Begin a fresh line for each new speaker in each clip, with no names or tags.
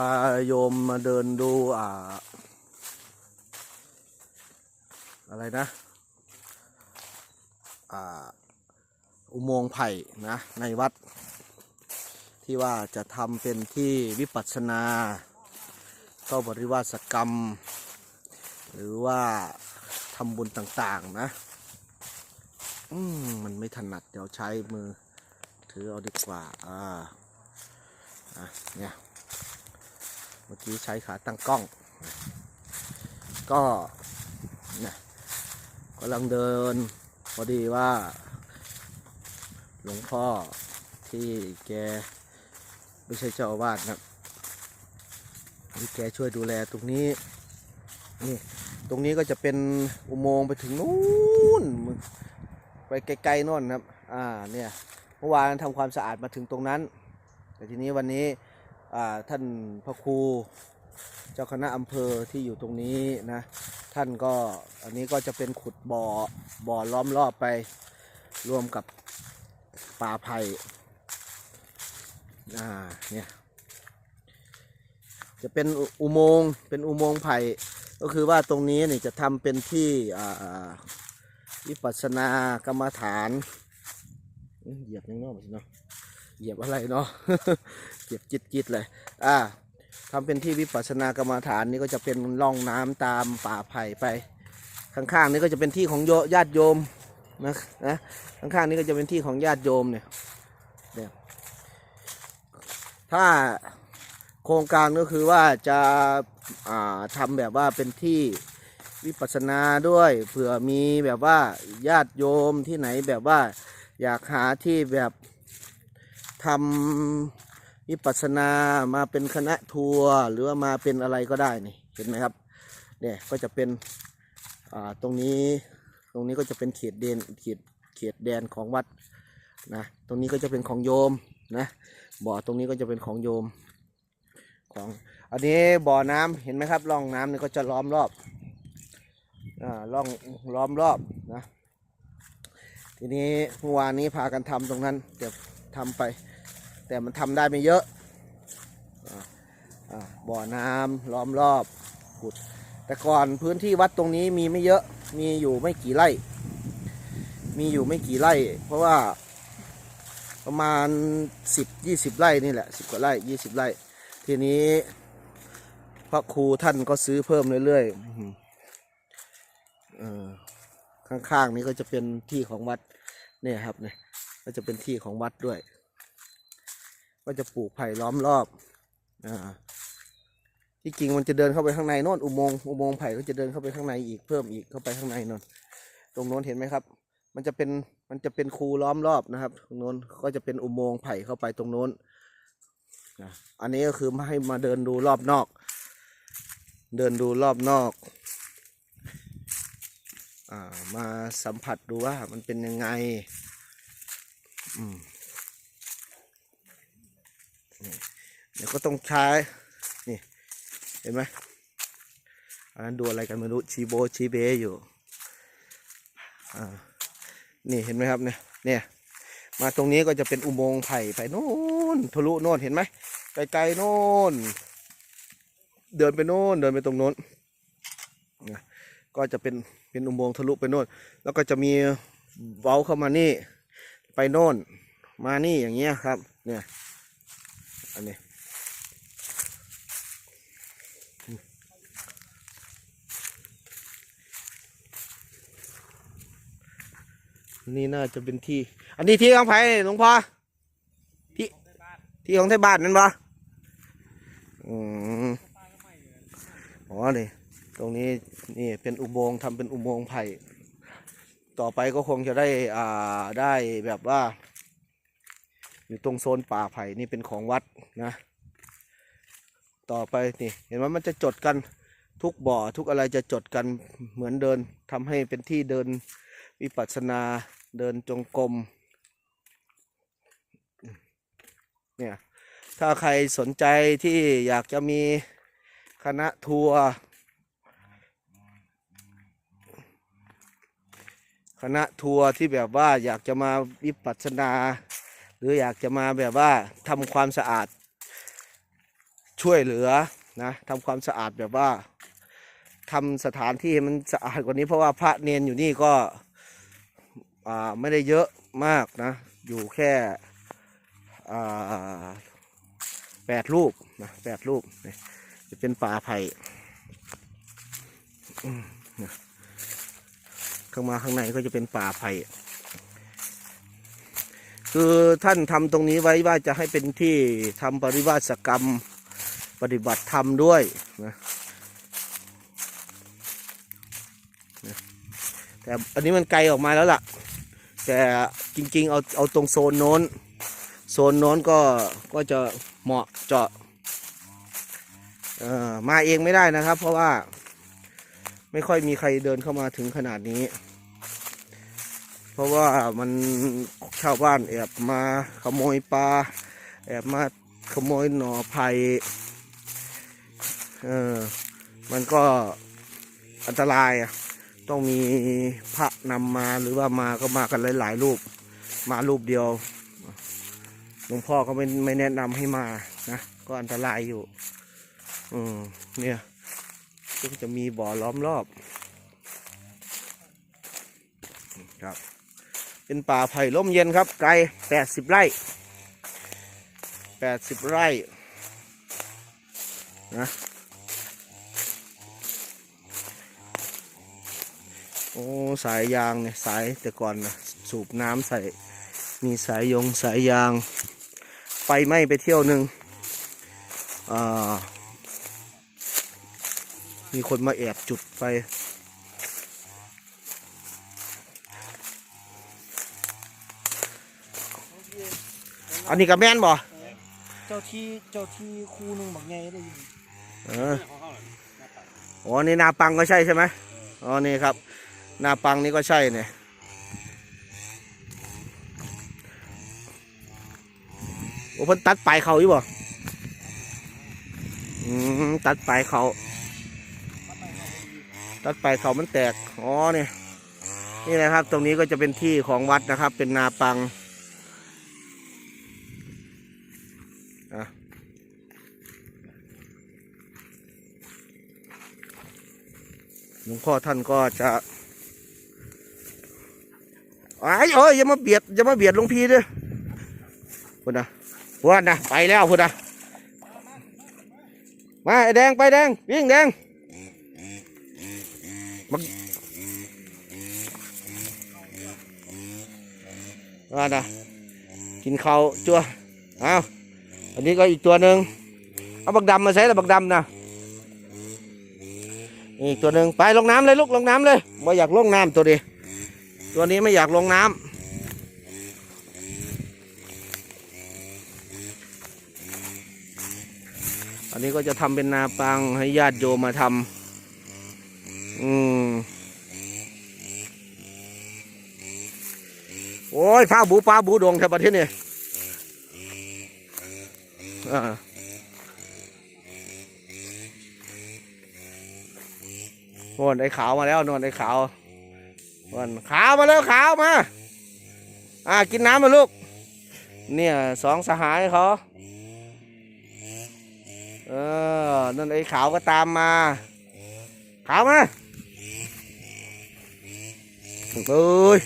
พาโยมมาเดินดูอ่า อะไรนะ อ่า อุโมงค์ไผ่นะ ในวัด ที่ว่าจะทำเป็นที่วิปัสสนาเข้าบริวาสกรรม หรือว่าทำบุญต่างๆนะ อืมมันไม่ถนัด เดี๋ยวใช้มือ ถือเอาดีกว่า อ่า อะเนี่ย เมื่อกี้ใช้ขาตั้งกล้อง ก็นี่ยกำลังเดิน พอดีว่า หลวงพ่อที่แกไม่ใช่เจ้าอาวาสนะครับที่แกช่วยดูแลตรงนี้นี่ตรงนี้ก็จะเป็นอุโมงค์ไปถึงนู้นไปไกลๆโน่นครับ อ่าเนี่ยเมื่อวานทำความสะอาดมาถึงตรงนั้น แต่ทีนี้วันนี้ ท่านพระครูเจ้าคณะอำเภอที่อยู่ตรงนี้นะท่านก็อันนี้ก็จะเป็นขุดบ่อบ่อล้อมรอบไปรวมกับป่าไผ่อ่าเนี่ยจะเป็นอุโมงค์เป็นอุโมงค์ไผ่ก็คือว่าตรงนี้นี่จะทำเป็นที่อ่าวิปัสสนากรรมฐานเหยียบยังนอกสิเนาะ เหยียบอะไรเนาะเหยียบจิตจิตๆเลย อ่าทำเป็นที่วิปัสสนากรรมฐานนี่ก็จะเป็นร่องน้ำตามป่าไผ่ไป ข้างๆนี่ก็จะเป็นที่ของโยญาติโยมนะนะข้างๆนี่ก็จะเป็นที่ของญาติโยมเนี่ยเนี่ยถ้าโครงการก็คือว่าจะอ่าทำแบบว่าเป็นที่วิปัสสนาด้วยเผื่อมีแบบว่าญาติโยมที่ไหนแบบว่าอยากหาที่แบบ ทำวิปัสสนามาเป็นคณะทัวร์หรือว่ามาเป็นอะไรก็ได้นี่เห็นไหมครับเนี่ยก็จะเป็นอ่าตรงนี้ตรงนี้ก็จะเป็นเขตเดนเขตเขตแดนของวัดนะตรงนี้ก็จะเป็นของโยมนะบ่อตรงนี้ก็จะเป็นของโยมของอันนี้บ่อน้ำเห็นไหมครับร่องน้ำนี่ก็จะล้อมรอบอ่าร่องล้อมรอบนะทีนี้เมื่อวานนี้พากันทำตรงนั้นเดี๋ยวทำไป แต่มันทำได้ไม่เยอะบ่อน้ำล้อมรอบขุด แต่ก่อนพื้นที่วัดตรงนี้มีไม่เยอะมีอยู่ไม่กี่ไร่ มีอยู่ไม่กี่ไร่ เพราะว่าประมาณสิบยี่สิบไร่นี่แหละสิบกว่าไร่ยี่สิบไร่ ทีนี้พระครูท่านก็ซื้อเพิ่มเรื่อยๆข้างๆนี้ก็จะเป็นที่ของวัดเนี่ยครับเนี่ยก็จะเป็นที่ของวัดด้วย ก็จะปลูกไผ่ล้อมรอบอ่าที่จริงมันจะเดินเข้าไปข้างในโน่นอุโมงค์อุโมงค์ไผ่ก็จะเดินเข้าไปข้างในอีกเพิ่มอีกเข้าไปข้างในโน่นตรงโน้นเห็นไหมครับ มันจะเป็นมันจะเป็นคูล้อมรอบนะครับ ตรงโน้นก็จะเป็นอุโมงค์ไผ่เข้าไปตรงโน้นนอันนี้ก็คือมาให้มาเดินดูรอบนอก เดินดูรอบนอกอามาสัมผัสดูว่ามันเป็นยังไง อืมนี่ เดี๋ยวก็ต้องใช้ นี่ เห็นไหมอันนั้นดูอะไรกันไม่รู้ชีโบชีเบอยู่ อ่า นี่เห็นไหมครับเนี่ย เนี่ย มาตรงนี้ก็จะเป็นอุโมงค์ไผ่ไปโน่นทะลุโน่นเห็นไหมไกลๆโน่น เดินไปโน่นเดินไปตรงโน้นนะก็จะเป็นเป็นอุโมงค์ทะลุไปโน่น แล้วก็จะมีเว้าเข้ามานี่ ไปโน่น มานี่อย่างเงี้ยครับ เนี่ย อันนี้ นี่น่าจะเป็นที่ อันนี้ที่ของไผ่หลวงพ่อที่ที่ของไทยบ้านนั่นปะอืมอ๋อนี่ตรงนี้นี่เป็นอุโมงค์ทำเป็นอุโมงค์ไผ่ต่อไปก็คงจะได้อ่าได้แบบว่า อยู่ตรงโซนป่าไผ่นี่เป็นของวัดนะ ต่อไปนี่ เห็นว่ามันจะจดกันทุกบ่อทุกอะไรจะจดกันเหมือนเดินทำให้เป็นที่เดินวิปัสสนา เดินจงกรมเนี่ย ถ้าใครสนใจที่อยากจะมีคณะทัวร์คณะทัวร์ที่แบบว่าอยากจะมาวิปัสสนา หรืออยากจะมาแบบว่าทำความสะอาด ช่วยเหลือนะทำความสะอาดแบบว่าทำสถานที่มันสะอาดกว่านี้เพราะว่าพระเนนอยู่นี่ก็ ไม่ได้เยอะมากนะ อยู่แค่อ่าแปดรูปนะแปดรูปนี่จะเป็นป่าไผ่ข้างมาข้างในก็จะเป็นป่าไผ่คือท่านทำตรงนี้ไว้ว่าจะให้เป็นที่ทำปริวาสกรรมปฏิบัติธรรมด้วยนะแต่อันนี้มันไกลออกมาแล้วล่ะ แต่จริงๆ เอาเอาตรงโซนโน้น โซนโน้นก็ก็จะเหมาะเจาะมาเองไม่ได้นะครับ เพราะว่า ไม่ค่อยมีใครเดินเข้ามาถึงขนาดนี้ เพราะว่ามันชาวบ้านแอบมาขโมยปลาแอบมาขโมยหน่อไผ่เออมันก็อันตรายอะ ต้องมีพระนำมาหรือว่ามาก็มากันหลายๆรูป มารูปเดียวหลวงพ่อก็ไม่ไม่แนะนำให้มานะก็อันตรายอยู่ อืมเนี่ยก็จะมีบ่อล้อมรอบ ครับ เป็นป่าไผ่ร่มเย็นครับ ไกลแปดสิบไร่แปดสิบไร่นะ โอ้สายยางเนี่ยสายแต่ก่อนนะสูบน้ำใส่ มีสายยงสายยาง ไฟไหม้ไปเที่ยวหนึ่งอ่ามีคนมาแอบจุดไฟอันนี้กับแม่นบ่
เจ้าที่เจ้าที่คู่หนึ่งบอกไงได้ยิน
เอออ๋อนี่นาปังก็ใช่ใช่ไหมอ๋อนี่ครับ นาปังนี่ก็ใช่เนี่ยโอ้เพิ่นตัดปลายเขาอยู่บ่อืมตัดปลายเขาตัดปลายเขามันแตก อ๋อเนี่ยนี่นะครับ ตรงนี้ก็จะเป็นที่ของวัดนะครับ เป็นนาปังอะหลวงพ่อท่านก็จะ ไอ้ายเอ้ยอย่ามาเบียดอย่ามาเบียดหลวงพี่ด้วยพุ่นนะพุ่นนะไปแล้วพุ่นนะมาไอ้แดงไปแดงวิ่งแดงมาว่านะกินข้าวจั่วเอาอันนี้ก็อีกตัวหนึ่งเอาบักดำมาใช้แล้วบักดำนะนี่ตัวหนึ่งไปลงน้ำเลยลูกลงน้ำเลยไม่อยากลงน้ำตัวดี ตัวนี้ไม่อยากลงน้ำอันนี้ก็จะทำเป็นนาปังให้ญาติโยมมาทำอืมโอ้ยฟ้าบูปลาบูดงแถวประเทศนี่อ่านวลไอ้ขาวมาแล้วนวลไอ้ขาว วลขาวมาแล้วขาวมา อ่ากินน้ำมาลูก เนี่ยสองสหายเขาเออนั่นไอ้ขาวก็ตามมา ขาวมาเอ้ย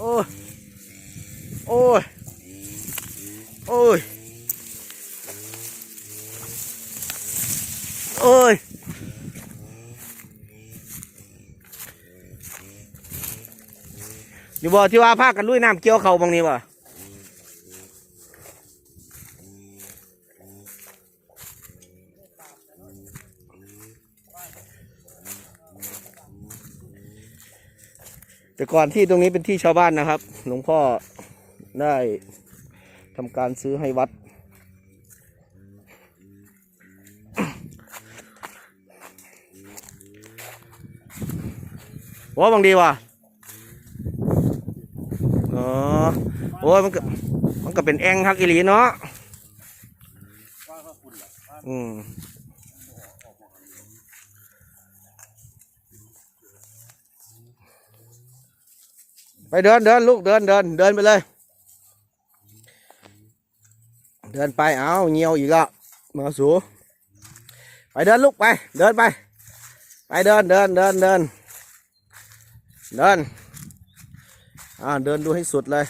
โอ้ย โอ้ย โอ้ย โอ้ย อยู่บ่ที่ว่าพากันลุยน้ำเกี่ยวเขาบางนี้บ่แต่ก่อนที่ตรงนี้เป็นที่ชาวบ้านนะครับ หลวงพ่อได้ ทำการซื้อให้วัดว่าบางดีว่ะอ๋อโอ้ยมันก็มันก็เป็นแองคักอีหลีเนาะอืมไปเดินเดินลูกเดินเดินเดินไปเลย เดินไปเอาเงียวอีกแล้วมาสูไปเดินลูกไป เดินไป ไปเดินเดินเดินเดินเดินอ่าเดินดูให้สุดเลย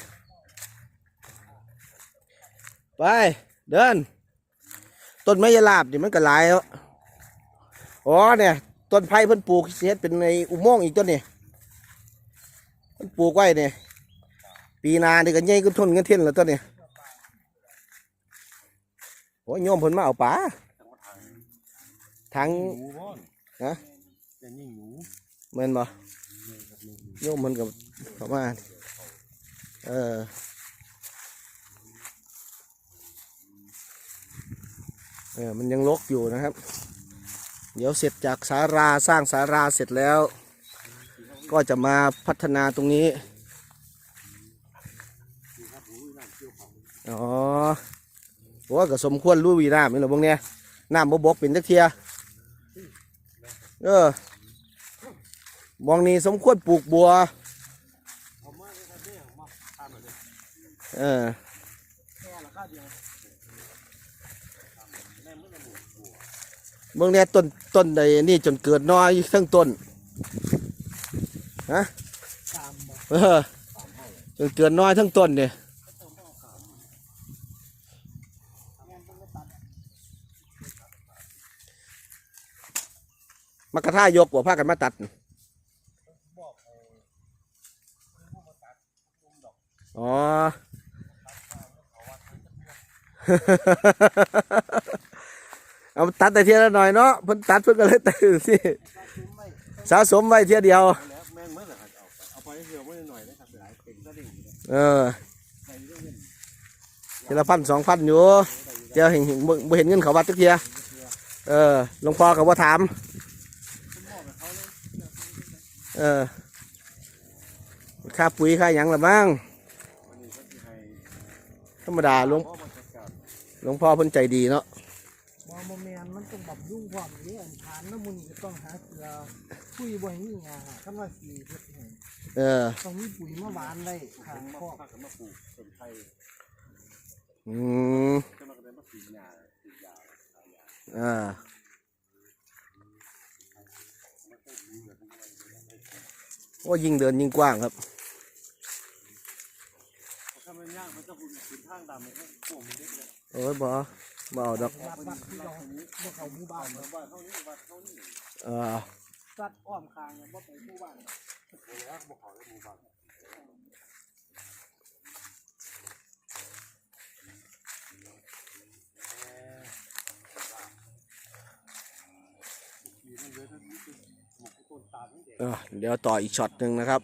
ไปเดิน ต้นไม้ยาลาบนี่มันก็หลายแล้วอ๋อเนี่ยต้นไผ่เพิ่นปลูกเสียเป็นในอุโมงค์อีกต้นนี่เพิ่นปลูกไว้เนี่ยปีนานี่ก็ใหญ่ก็ทนกันเท่นแล้วต้นนี่ โอ้ยโยมเพิ่นมาเอาปลาทาง
หนูบ่อน
ฮะ
จะยิ่งหนู
แม่นบ่โยมมันกับเข้ามาเออเออมันยังลกอยู่นะครับ เดี๋ยวเสร็จจากสาราสร้างสาราเสร็จแล้ว ก็จะมาพัฒนาตรงนี้ อ๋อ โอ้ก็สมควรรู้วีน้ำนี่แหละพวกเนี้ยน้ำบบกเป็นจักเทียเออมองนี้สมควรปลูกบัว
เอ
อ
เมื
องเนี้ยต้นต้นใดนี่จนเกิดน้อยทั้งต้นฮะเออจนเกิดน้อยทั้งต้นเนี่ย
แม่มึงก็ตัด
มากระท่ายกว่าพากันมาตัด
อ๋อ
เอาตัดแต่เทียละหน่อยเนาะเพิ่นตัดเพิ่นก็เลยตัดสิสะสมไว้เทียเดียว
แม่งเมื่อไหร่เอาไปเอาไปเหือไว้หน่อยนะครับหลายเป็นก็ดิ่งเอ
อ
เที
ละพันสองพันอยู่เดี๋ยเห็นเห็นเห็นเงินเขาวัดทุกเทียเออหลวงพ่อเขาว่าถาม
คุณพ่อกับเขาเลย
เออค่าปุ๋ยค่าหยังละมั้ง
วันนี้ก็จะให้
ธรรมดาหลวง
พ่อมาจัดการ
หลวงพ่อเพิ่นใจดีเนาะ
บอมแมนมันต้องแบบยุ่งความเรื่องฐานน้ำมันก็ต้องหาเกลือคุยบ่อยนี่งาคำว่าสีเฮ็ดให้
เออ
ต้องมีปุ๋ยมาหวานได้ขาง
มา
คอก
พากันมาปลูกต้นไผ่
อืม
ก็มา ก็ยิ่
งเดินยิ่งกว้างครับ
ถ้ามันยากมันจะหุ่นหุ่นทางดำมันก็ปวงมันเล็กเลย
โอ้ยบ่บ่เอาดอก
วัดวัดที่เราบ่เขาหมู่บ้าน
วัดเท่านี้วัดเท่านี้
เออ
วัดอ้อมคางเนี่ยบ่ไปหมู่บ้าน
เลยบอกขอเลยหมู่บ้านมันเยอะทั้งนี้คือหมกต้นตาลนี่เด็ก
เออ เดี๋ยวต่ออีกช็อตหนึ่งนะครับ